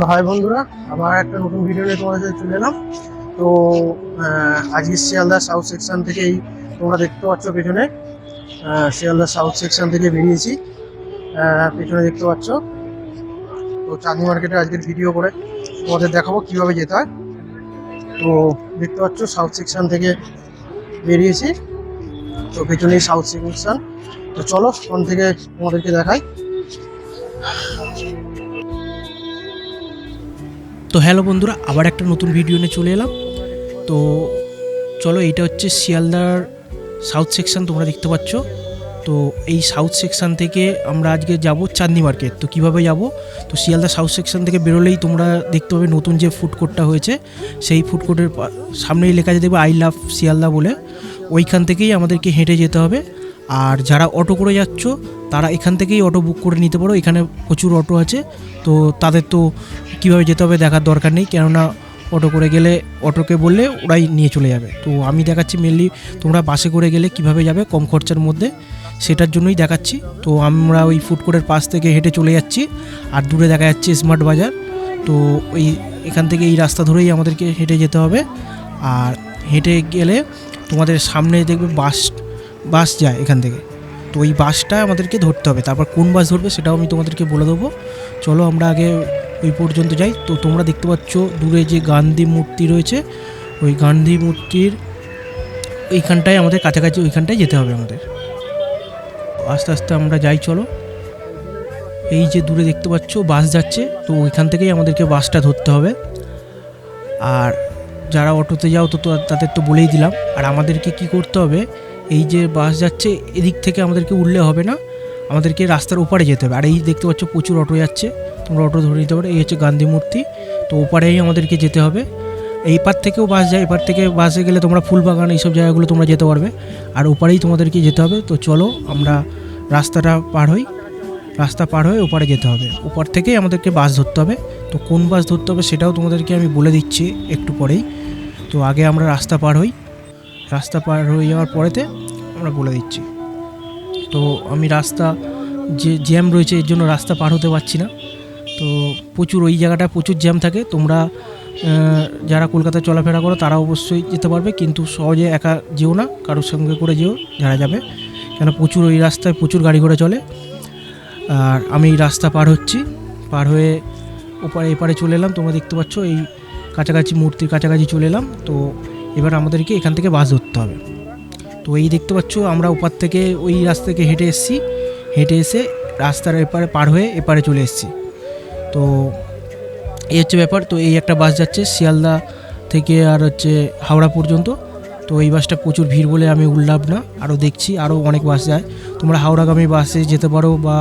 High বন্ধুরা, আবার একটা নতুন ভিডিও নিয়ে তোমাদের সাথে চলে এলাম। তো আজকে শিয়ালদা সাউথ সেকশন থেকেই তোমরা দেখতে পাচ্ছ পেছনে। শিয়ালদা সাউথ সেকশন থেকে বেরিয়েছি। পেছনে দেখতে পাচ্ছ। তো চাঁদনি মার্কেটে আজকের ভিডিও করে তোমাদের দেখাবো কীভাবে যেতে হয়। তো দেখতে পাচ্ছ সাউথ সেকশন থেকে বেরিয়েছি। তো পেছনেই সাউথ সেকশন তো চলো ফোন থেকে তোমাদেরকে দেখাই। তো হ্যালো বন্ধুরা, আবার একটা নতুন ভিডিও নিয়ে চলে এলাম। তো চলো এইটা হচ্ছে শিয়ালদার সাউথ সেকশন তোমরা দেখতে পাচ্ছ। তো এই সাউথ সেকশন থেকে আমরা আজকে যাব চাঁদনি মার্কেট তো কীভাবে যাব? তো শিয়ালদা সাউথ সেকশন থেকে বেরোলেই তোমরা দেখতে পাবে নতুন যে ফুড কোর্টটা হয়েছে। সেই ফুড কোর্টের সামনেই লেখা যেতে দেখবে আই লাভ শিয়ালদা বলে। ওইখান থেকেই আমাদেরকে হেঁটে যেতে হবে। আর যারা অটো করে যাচ্ছ, তারা এখান থেকেই অটো বুক করে নিতে পারো। এখানে প্রচুর অটো আছে। তো তাদের তো কীভাবে যেতে হবে দেখার দরকার নেই। কেননা অটো করে গেলে অটোকে বললে ওরাই নিয়ে চলে যাবে। তো আমি দেখাচ্ছি মেনলি তোমরা বাসে করে গেলে কীভাবে যাবে কম খরচার মধ্যে। সেটার জন্যই দেখাচ্ছি। তো আমরা ওই ফুড কোর্টের পাশ থেকে হেঁটে চলে যাচ্ছি। আর দূরে দেখা যাচ্ছে স্মার্ট বাজার। তো ওই এখান থেকে এই রাস্তা ধরেই আমাদেরকে হেঁটে যেতে হবে। আর হেঁটে গেলে তোমাদের সামনে দেখবে বাস বাস যায় এখান থেকে। তো ওই বাসটা আমাদেরকে ধরতে হবে। তারপর কোন বাস ধরবে সেটাও আমি তোমাদেরকে বলে দেবো। চলো আমরা আগে ওই পর্যন্ত যাই। তো তোমরা দেখতে পাচ্ছ দূরে যে গান্ধী মূর্তি রয়েছে, ওই গান্ধী মূর্তির ওইখানটায় আমাদের কাছাকাছি ওইখানটায় যেতে হবে আমাদের। আস্তে আস্তে আমরা যাই, চলো। এই যে দূরে দেখতে পাচ্ছ বাস যাচ্ছে, তো ওইখান থেকেই আমাদেরকে বাসটা ধরতে হবে। আর যারা অটোতে যাও তো তাদের তো বলেই দিলাম। আর আমাদেরকে কি করতে হবে এই যে বাস যাচ্ছে, এদিক থেকে আমাদেরকে উঠলে হবে না। আমাদেরকে রাস্তার ওপারে যেতে হবে। আর এই দেখতে পাচ্ছ প্রচুর অটো যাচ্ছে। তোমরা অটো ধরে নিতে পারো। এই হচ্ছে গান্ধী মূর্তি। তো ওপারেই আমাদেরকে যেতে হবে। এই পার থেকেও বাস যায়। এপার থেকে বাসে গেলে তোমরা ফুলবাগান, এইসব জায়গাগুলো তোমরা যেতে পারবে। আর ওপারেই তোমাদেরকে যেতে হবে। তো চলো, আমরা রাস্তাটা পার হই। রাস্তা পার হয়ে ওপারে যেতে হবে। ওপার থেকেই আমাদেরকে বাস ধরতে হবে। তো কোন বাস ধরতে হবে সেটাও তোমাদেরকে আমি বলে দিচ্ছি একটু পরেই। তো আগে আমরা রাস্তা পার হই। রাস্তা পার হয়ে যাওয়ার পরেতে আমরা বলে দিচ্ছি। তো আমি রাস্তা, যে জ্যাম রয়েছে এর জন্য রাস্তা পার হতে পারছি না। তো প্রচুর ওই জায়গাটা প্রচুর জ্যাম থাকে। তোমরা যারা কলকাতায় চলাফেরা করো, তারা অবশ্যই যেতে পারবে। কিন্তু সহজে একা যেও না, কারোর সঙ্গে করে যেও, যারা যাবে। কেন প্রচুর ওই রাস্তায় প্রচুর গাড়ি ঘোড়া চলে। আর আমি রাস্তা পার হচ্ছি। পার হয়ে ওপারে এপারে চলে এলাম। তোমরা দেখতে পাচ্ছ, এই কাছাকাছি মূর্তির কাছাকাছি চলে এলাম। তো এবার আমাদেরকে এখান থেকে বাস ধরতে হবে। তো এই দেখতে পাচ্ছ, আমরা ওপার থেকে ওই রাস্তা থেকে হেঁটে এসেছি। হেঁটে এসে রাস্তার এপারে পার হয়ে এপারে চলে এসেছি। তো এই হচ্ছে ব্যাপার, তো এই একটা বাস যাচ্ছে শিয়ালদা থেকে আর হচ্ছে হাওড়া পর্যন্ত। তো এই বাসটা প্রচুর ভিড় বলে আমি উঠলাম না, আরও দেখছি, আরও অনেক বাস যায়। তোমরা হাওড়াগামী বাসে যেতে পারো বা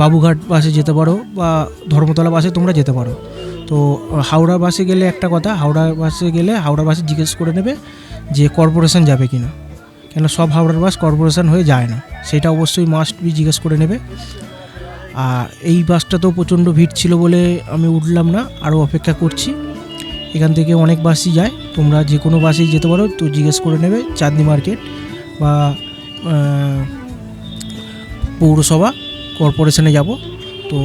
বাবুঘাট বাসে যেতে পারো বা ধর্মতলা বাসে তোমরা যেতে পারো। তো হাওড়া বাসে গেলে একটা কথা, হাওড়া বাসে গেলে হাওড়া বাসে জিজ্ঞেস করে নেবে যে কর্পোরেশন যাবে কি না কেন সব হাওড়ার বাস কর্পোরেশন হয়ে যায় না। সেটা অবশ্যই মাস্ট বি জিজ্ঞেস করে নেবে। আর এই বাসটা তো প্রচণ্ড ভিড় ছিল বলে আমি উঠলাম না, আরও অপেক্ষা করছি। এখান থেকে অনেক বাসই যায়, তোমরা যে কোনো বাসেই যেতে পারো, তো জিজ্ঞেস করে নেবে চাঁদনি মার্কেট বা পৌরসভা, কর্পোরেশনে যাব। তো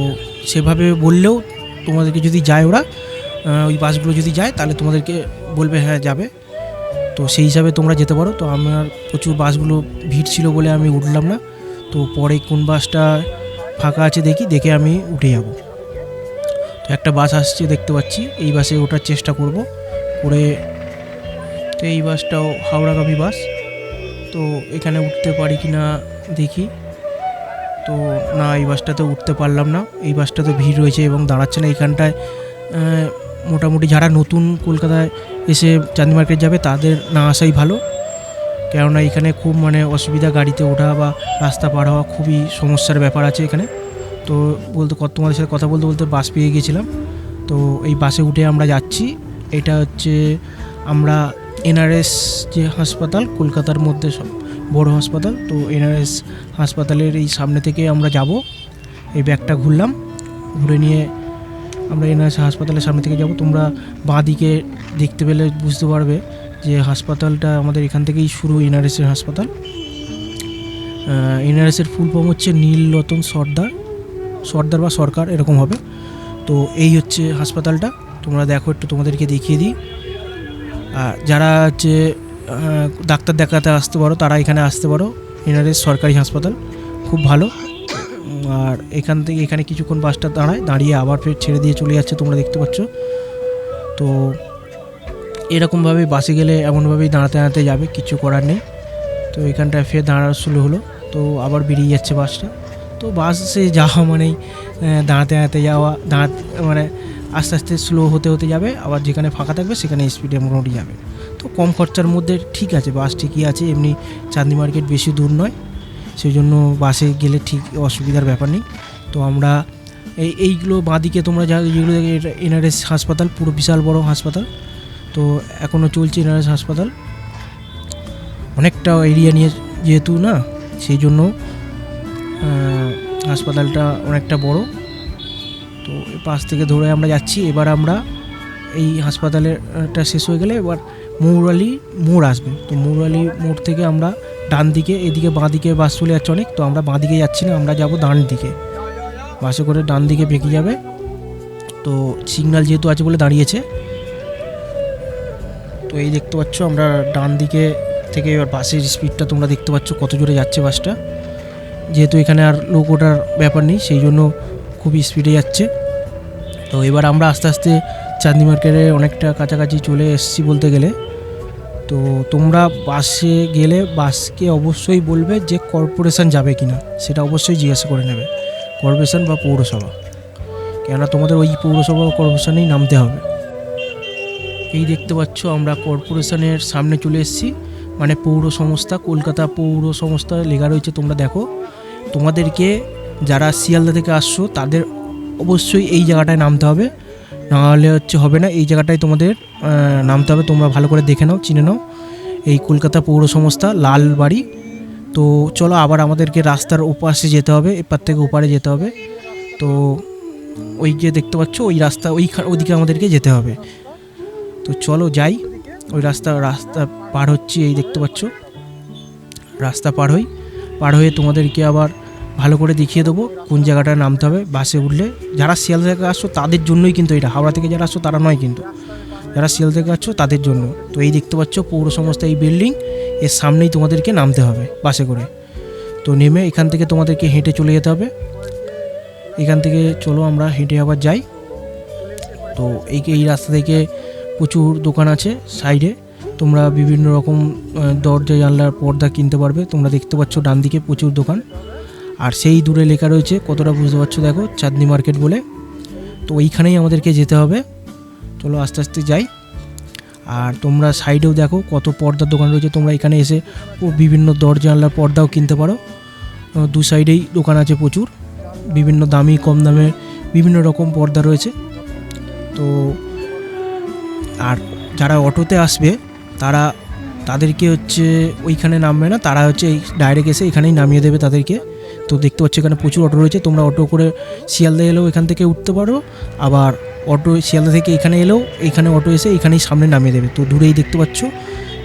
সেভাবে বললেও তোমাদেরকে যদি যায় ওরা ওই বাসগুলো যদি যায়, তাহলে তোমাদেরকে বলবে হ্যাঁ যাবে। তো সেই হিসাবে তোমরা যেতে পারো। তো আমার প্রচুর বাসগুলো ভিড় ছিল বলে আমি উঠলাম না। তো পরে কোন বাসটা ফাঁকা আছে দেখি, দেখে আমি উঠে যাব। তো একটা বাস আসছে দেখতে পাচ্ছি, এই বাসে ওঠার চেষ্টা করব। করে তো এই বাসটাও হাওড়াগামী বাস। তো এখানে উঠতে পারি কি না দেখি। তো না, এই বাসটাতে উঠতে পারলাম না। এই বাসটাতে ভিড় রয়েছে এবং দাঁড়াচ্ছে না এইখানটায় মোটামুটি যারা নতুন কলকাতায় এসে চাঁদনি মার্কেট যাবে, তাদের না আসাই ভালো। কেননা এখানে খুব মানে অসুবিধা গাড়িতে ওঠা বা রাস্তা পার হওয়া খুবই সমস্যার ব্যাপার আছে এখানে। তো বলতে তোমাদের সাথে কথা বলতে বলতে বাস পেয়ে গিয়েছিলাম তো এই বাসে উঠে আমরা যাচ্ছি। এটা হচ্ছে আমরা এনআরএস যে হাসপাতাল, কলকাতার মধ্যে সব বড় হাসপাতাল, তো এনআরএস হাসপাতালের এই সামনে থেকে আমরা যাব। এই ব্যাগটা ঘুরলাম। ঘুরে নিয়ে আমরা এনআরএস হাসপাতালের সামনে থেকে যাব। তোমরা বাঁ দিকে দেখতে পেলে বুঝতে পারবে যে হাসপাতালটা আমাদের এখান থেকেই শুরু এনআরএসের হাসপাতাল। এনআরএসের ফুল ফর্ম হচ্ছে নীলরতন সর্দার। সর্দার বা সরকার এরকম হবে। তো এই হচ্ছে হাসপাতালটা। তোমরা দেখো, একটু তোমাদেরকে দেখিয়ে দিই। আর যারা হচ্ছে ডাক্তার দেখাতে আসতে পারো, তারা এখানে আসতে পারো। এনারের সরকারি হাসপাতাল। খুব ভালো। আর এখান থেকে এখানে কিছুক্ষণ বাসটা দাঁড়ায়, দাঁড়িয়ে আবার ফের ছেড়ে দিয়ে চলে যাচ্ছে তোমরা দেখতে পাচ্ছ। তো এরকমভাবে বাসে গেলে এমনভাবেই দাঁড়াতে দাঁড়াতে যাবে, কিছু করার নেই। তো এখানটায় ফের দাঁড়ানো শুরু হলো, তো আবার বেরিয়ে যাচ্ছে বাসটা। তো বাসে যাওয়া মানেই দাঁড়াতে দাঁড়াতে যাওয়া, দাঁড়াতে মানে আস্তে আস্তে স্লো হতে হতে যাবে, আবার যেখানে ফাঁকা থাকবে সেখানে স্পিডে মোটামুটি যাবে। তো কম খরচার মধ্যে ঠিক আছে, বাস ঠিকই আছে, এমনি চাঁদনি মার্কেট বেশি দূর নয়। সেই জন্য বাসে গেলে ঠিক অসুবিধার ব্যাপার নেই। তো আমরা এই, এইগুলো বাঁদিকে তোমরা যা, যেগুলো এনআরএস হাসপাতাল, পুরো বিশাল বড় হাসপাতাল। তো এখনও চলছে এনআরএস হাসপাতাল। অনেকটা এরিয়া নিয়ে যেহেতু না সেই জন্য হাসপাতালটা অনেকটা বড়। তো পাশ থেকে ধরে আমরা যাচ্ছি। এবার আমরা এই হাসপাতালেরটা শেষ হয়ে গেলে এবার মৌরালি মোড় আসবে। তো মৌরালি মোড় থেকে আমরা ডান দিকে এদিকে বাঁ দিকে বাস চলে যাচ্ছে অনেক, তো আমরা বাঁ দিকে যাচ্ছি না, আমরা যাব ডান দিকে বাসে করে ডান দিকে বেঁকে যাবে। তো সিগন্যাল যেহেতু আছে বলে দাঁড়িয়েছে, তো এই দেখতে পাচ্ছ আমরা ডান দিকে থেকে এবার বাসের স্পিডটা তোমরা দেখতে পাচ্ছ কত জোরে যাচ্ছে বাসটা। যেহেতু এখানে আর লোক ওঠার ব্যাপার নেই, সেই জন্য খুবই স্পিডে যাচ্ছে। তো এবার আমরা আস্তে আস্তে চাঁদনি মার্কেটে অনেকটা কাছাকাছি চলে এসেছি বলতে গেলে। তো তোমরা বাসে গেলে বাসকে অবশ্যই বলবে যে কর্পোরেশন যাবে কি না সেটা অবশ্যই জিজ্ঞাসা করে নেবে কর্পোরেশন বা পৌরসভা। কেননা তোমাদের ওই পৌরসভা কর্পোরেশনেই নামতে হবে। এই দেখতে পাচ্ছ আমরা কর্পোরেশনের সামনে চলে এসেছি মানে পৌর সংস্থা, কলকাতা পৌর সংস্থা লেখা রয়েছে, তোমরা দেখো। তোমাদেরকে যারা শিয়ালদা থেকে আসছো, তাদের অবশ্যই এই জায়গাটায় নামতে হবে। নাহলে হচ্ছে হবে না। এই জায়গাটায় তোমাদের নামতে হবে। তোমরা ভালো করে দেখে নাও, চিনে নাও। এই কলকাতা পৌর সংস্থা, লালবাড়ি। তো চলো আবার আমাদেরকে রাস্তার ওপাশে যেতে হবে, এপার থেকে ওপারে যেতে হবে। তো ওই যে দেখতে পাচ্ছ, ওই রাস্তা ওই ওইদিকে আমাদেরকে যেতে হবে। তো চলো যাই। ওই রাস্তা রাস্তা পার হচ্ছি, এই দেখতে পাচ্ছ। রাস্তা পার হই। পার হয়ে তোমাদেরকে আবার ভালো করে দেখিয়ে দেবো কোন জায়গাটায় নামতে হবে বাসে উঠলে। যারা শিয়াল থেকে আসছো, তাদের জন্যই কিন্তু এটা। হাওড়া থেকে যারা আসছো, তারা নয় কিন্তু। যারা শিয়াল থেকে আসছো, তাদের জন্য। তো এই দেখতে পাচ্ছ পৌর সংস্থা এই বিল্ডিং, এর সামনেই তোমাদেরকে নামতে হবে বাসে করে। তো নেমে এখান থেকে তোমাদেরকে হেঁটে চলে যেতে হবে। এখান থেকে চলো আমরা, হেঁটে আবার যাই। তো এই এই রাস্তা থেকে প্রচুর দোকান আছে সাইডে। তোমরা বিভিন্ন রকম দরজা, জানলার পর্দা কিনতে পারবে। তোমরা দেখতে পাচ্ছ ডান দিকে প্রচুর দোকান। আর সেই দূরে লেখা রয়েছে, কতটা বুঝতে পারছ দেখো, চাঁদনি মার্কেট বলে। তো ওইখানেই আমাদেরকে যেতে হবে। চলো আস্তে আস্তে যাই। আর তোমরা সাইডেও দেখো কত পর্দার দোকান রয়েছে। তোমরা এখানে এসে ও বিভিন্ন দরজা পর্দাও কিনতে পারো। দু সাইডেই দোকান আছে প্রচুর। বিভিন্ন দামি, কম দামে বিভিন্ন রকম পর্দা রয়েছে। তো আর যারা অটোতে আসবে, তারা তাদেরকে হচ্ছে ওইখানে নামবে না। তারা হচ্ছে এই ডাইরেক্ট এসে এখানেই নামিয়ে দেবে তাদেরকে। তো দেখতে পাচ্ছ এখানে প্রচুর অটো রয়েছে। তোমরা অটো করে শিয়ালদা এলেও এখান থেকে উঠতে পারো। আবার অটো শিয়ালদা থেকে এখানে এলেও এখানে অটো এসে এখানেই সামনে নামিয়ে দেবে। তো দূরেই দেখতে পাচ্ছ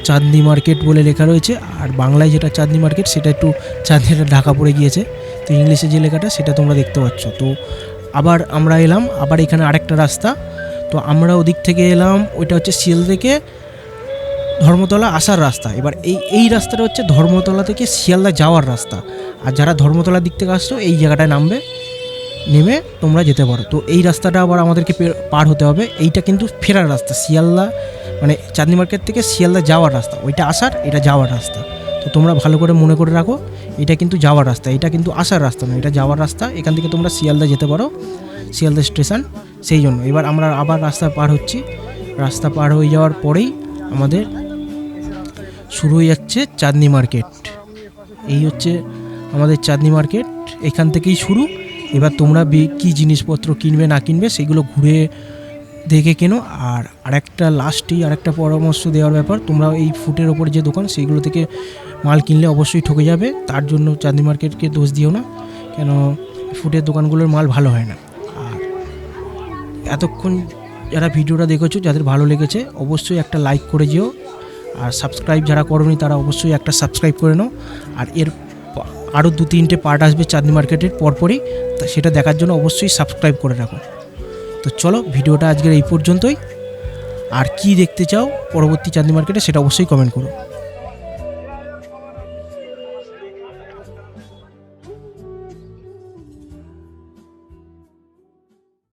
চাঁদনি মার্কেট বলে লেখা রয়েছে। আর বাংলায় যেটা চাঁদনি মার্কেট, সেটা একটু চাঁদনিটা ঢাকা পড়ে গিয়েছে। তো ইংলিশে যে লেখাটা, সেটা তোমরা দেখতে পাচ্ছ। তো আবার আমরা এলাম। আবার এখানে আরেকটা রাস্তা। তো আমরা ওদিক থেকে এলাম। ওইটা হচ্ছে শিয়াল থেকে ধর্মতলা আসার রাস্তা। এবার এই এই রাস্তাটা হচ্ছে ধর্মতলা থেকে শিয়ালদা যাওয়ার রাস্তা। আর যারা ধর্মতলার দিক থেকে আসছো, এই জায়গাটায় নামবে, নেমে তোমরা যেতে পারো। তো এই রাস্তাটা আবার আমাদেরকে পার হতে হবে। এইটা কিন্তু ফেরার রাস্তা, শিয়ালদা মানে চাঁদনি মার্কেট থেকে শিয়ালদা যাওয়ার রাস্তা। ওইটা আসার, এটা যাওয়ার রাস্তা। তো তোমরা ভালো করে মনে করে রাখো, এটা কিন্তু যাওয়ার রাস্তা। এটা কিন্তু আসার রাস্তা নয়, এটা যাওয়ার রাস্তা। এখান থেকে তোমরা শিয়ালদা যেতে পারো, শিয়ালদা স্টেশন, সেই জন্য। এবার আমরা আবার রাস্তা পার হচ্ছি। রাস্তা পার হয়ে যাওয়ার পরেই আমাদের শুরু হয়ে যাচ্ছে চাঁদনি মার্কেট। এই হচ্ছে আমাদের চাঁদনি মার্কেট। এখান থেকেই শুরু। এবার তোমরা কী জিনিসপত্র কিনবে, না কিনবে, সেগুলো ঘুরে দেখে কেনো। আর আরেকটা লাস্টেই আরেকটা পরামর্শ দেওয়ার ব্যাপার, তোমরা এই ফুটের ওপরে যে দোকান সেইগুলো থেকে মাল কিনলে অবশ্যই ঠকে যাবে। তার জন্য চাঁদনি মার্কেটকে দোষ দিও না, কেন ফুটের দোকানগুলোর মাল ভালো হয় না। আর এতক্ষণ যারা ভিডিওটা দেখেছ, যাদের ভালো লেগেছে, অবশ্যই একটা লাইক করে যেও। আর সাবস্ক্রাইব যারা করোনি, তারা অবশ্যই একটা সাবস্ক্রাইব করে নাও। আর এর আরও দু তিনটে পার্ট আসবে চাঁদনি মার্কেটের পরপরই। তা সেটা দেখার জন্য অবশ্যই সাবস্ক্রাইব করে রাখো। তো চলো, ভিডিওটা আজকের এই পর্যন্তই। আর কি দেখতে চাও পরবর্তী চাঁদনি মার্কেটে সেটা অবশ্যই কমেন্ট করো।